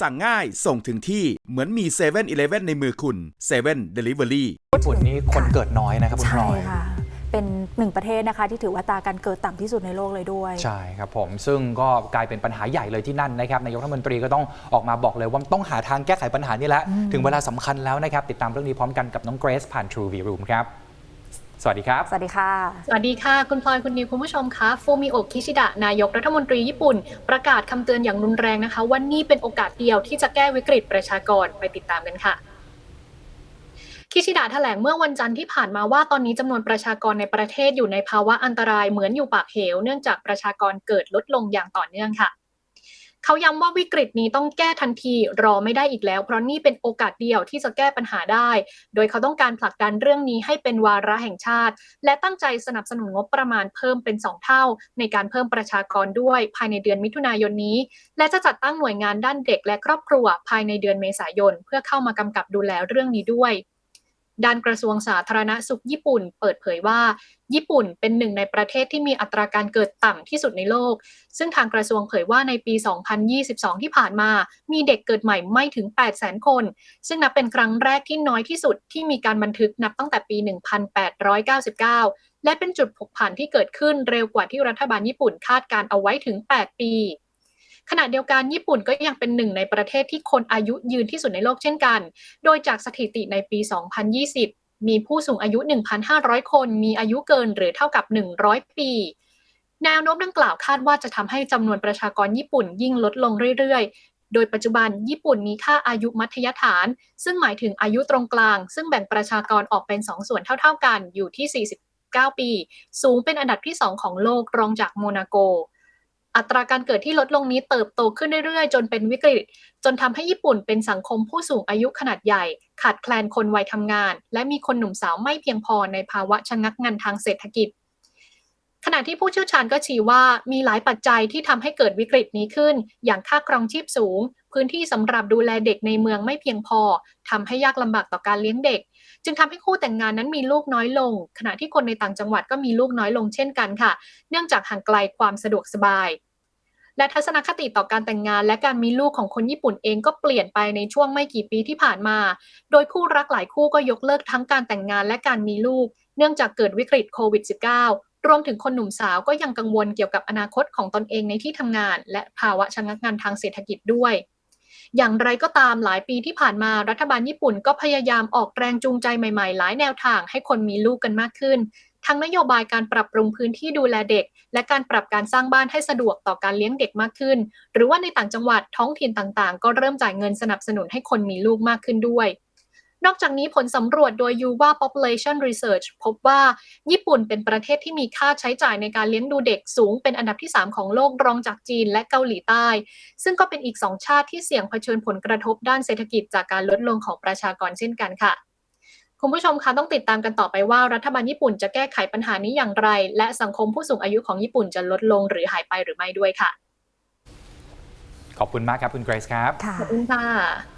สั่งง่ายส่งถึงที่เหมือนมี7 e เ e ่ e อในมือคุณ7 Delivery ญี่ปุ่นนี่คนเกิดน้อยนะครับคุณพลใช่อย ค่ะ เป็นหนึ่งประเทศนะคะ ที่ถือว่าตราการเกิดต่ำที่สุดในโลกเลยด้วย ใช่ครับผมซึ่งก็กลายเป็นปัญหาใหญ่เลยที่นั่นนะครับนายกรัฐมนตรีก็ต้องออกมาบอกเลยว่าต้องหาทางแก้ไขปัญหานี้แล้ว ถึงเวลาสำคัญแล้วนะครับ ติดตามเรื่องนี้พร้อมกันกับน้องเกรซผ่าน True V Room ครับ สวัสดีครับ สวัสดีค่ะ สวัสดีค่ะ คุณพลอยคุณนิวคุณผู้ชมคะฟูมิโอะคิชิดะ นายกรัฐมนตรีญี่ปุ่น ประกาศคำเตือนอย่างรุนแรงนะคะว่านี่เป็นโอกาสเดียวที่จะแก้วิกฤตประชากรไปติดตามกันค่ะคิชิดะแถลงเมื่อวันจันทร์ที่ผ่านมาว่าตอนนี้จำนวนประชากรในประเทศอยู่ในภาวะอันตรายเหมือนอยู่ปากเหว เนื่องจากประชากรเกิดลดลงอย่างต่อเนื่องค่ะ เขาย้ำว่าวิกฤตนี้ต้องแก้ทันทีรอไม่ได้อีกแล้ว เพราะนี่เป็นโอกาสเดียวที่จะแก้ปัญหาได้ โดยเขาต้องการผลักดันเรื่องนี้ให้เป็นวาระแห่งชาติ และตั้งใจสนับสนุนงบประมาณเพิ่มเป็น 2 เท่า ในการเพิ่มประชากรด้วยภายในเดือนมิถุนายนนี้ และจะจัดตั้งหน่วยงานด้านเด็กและครอบครัว ภายในเดือนเมษายน เพื่อเข้ามากำกับดูแลเรื่องนี้ด้วย ด้านกระทรวงสาธารณสุขญี่ปุ่น เปิดเผยว่า ญี่ปุ่นเป็นหนึ่งในประเทศที่มีอัตราการเกิดต่ำที่สุดในโลก ซึ่งทางกระทรวงเผยว่าในปี 2022 ที่ผ่านมา มีเด็กเกิดใหม่ไม่ถึง 800,000 คน ซึ่งนับเป็นครั้งแรกที่น้อยที่สุดที่มีการบันทึกนับตั้งแต่ปี 1899 และเป็นจุดผกผันที่เกิดขึ้นเร็วกว่าที่รัฐบาลญี่ปุ่นคาดการเอาไว้ถึง 8 ปี ขณะเดียวกันญี่ปุ่นก็ยังเป็นหนึ่งในประเทศที่คนอายุยืนที่สุดในโลกเช่นกัน โดยจากสถิติในปี 2020 มีผู้สูงอายุ 1,500 คนมีอายุเกินหรือเท่ากับ 100 ปีแนวโน้มดังกล่าวคาดว่าจะทำให้จำนวนประชากรญี่ปุ่นยิ่งลดลงเรื่อยๆ โดยปัจจุบันญี่ปุ่นมีค่าอายุมัธยฐาน ซึ่งหมายถึงอายุตรงกลาง ซึ่งแบ่งประชากรออกเป็น 2 ส่วนเท่าๆกันอยู่ที่ 49 ปี สูงเป็นอันดับที่ 2 ของโลกรองจากโมนาโก อัตราการเกิดที่ลดลงนี้เติบโตขึ้นเรื่อยๆ จนเป็นวิกฤต จนทำให้ญี่ปุ่นเป็นสังคมผู้สูงอายุขนาดใหญ่ ขาดแคลนคนวัยทำงาน และมีคนหนุ่มสาวไม่เพียงพอในภาวะชะงักงันทางเศรษฐกิจ ขณะที่ผู้เชี่ยวชาญก็ชี้ว่ามีหลายปัจจัยที่ทำให้เกิดวิกฤตนี้ขึ้น อย่างค่าครองชีพสูง พื้นที่สำหรับดูแลเด็กในเมืองไม่เพียงพอทำให้ยากลำบากต่อการเลี้ยงเด็ก จึงทำให้คู่แต่งงานนั้นมีลูกน้อยลง ขณะที่คนในต่างจังหวัดก็มีลูกน้อยลงเช่นกันค่ะ เนื่องจากห่างไกลความสะดวกสบายและทัศนคติต่อการแต่งงานและการมีลูกของคนญี่ปุ่นเองก็เปลี่ยนไปในช่วงไม่กี่ปีที่ผ่านมา โดยคู่รักหลายคู่ก็ยกเลิกทั้งการแต่งงานและการมีลูก เนื่องจากเกิดวิกฤตโควิด -19 รวมถึงคนหนุ่มสาวก็ยังกังวลเกี่ยวกับอนาคตของตนเองในที่ทำงาน และภาวะชะงักงันทางเศรษฐกิจด้วย อย่างไรก็ตามหลายปีที่ผ่านมารัฐบาลญี่ปุ่นก็พยายามออกแรงจูงใจใหม่ๆ หลายแนวทางให้คนมีลูกกันมากขึ้น ทั้งนโยบายการปรับปรุงพื้นที่ดูแลเด็ก และการปรับการสร้างบ้านให้สะดวกต่อการเลี้ยงเด็กมากขึ้น หรือว่าในต่างจังหวัดท้องถิ่นต่างๆ ก็เริ่มจ่ายเงินสนับสนุนให้คนมีลูกมากขึ้นด้วย นอกจากนี้ผลสำรวจโดย Yuva Population Research พบว่าญี่ปุ่นเป็นประเทศที่มีค่าใช้จ่ายในการเลี้ยงดูเด็กสูงเป็นอันดับที่ 3 ของโลกรองจากจีนและเกาหลีใต้ ซึ่งก็เป็นอีก 2 ชาติที่เสี่ยงเผชิญผลกระทบด้านเศรษฐกิจจากการลดลงของประชากรเช่นกันค่ะคุณผู้ชมคะต้องติดตามกันต่อไปว่ารัฐบาลญี่ปุ่นจะแก้ไขปัญหานี้อย่างไร และสังคมผู้สูงอายุของญี่ปุ่นจะลดลงหรือหายไปหรือไม่ด้วยค่ะ ขอบคุณมากครับคุณเกรซครับค่ะขอบคุณค่ะ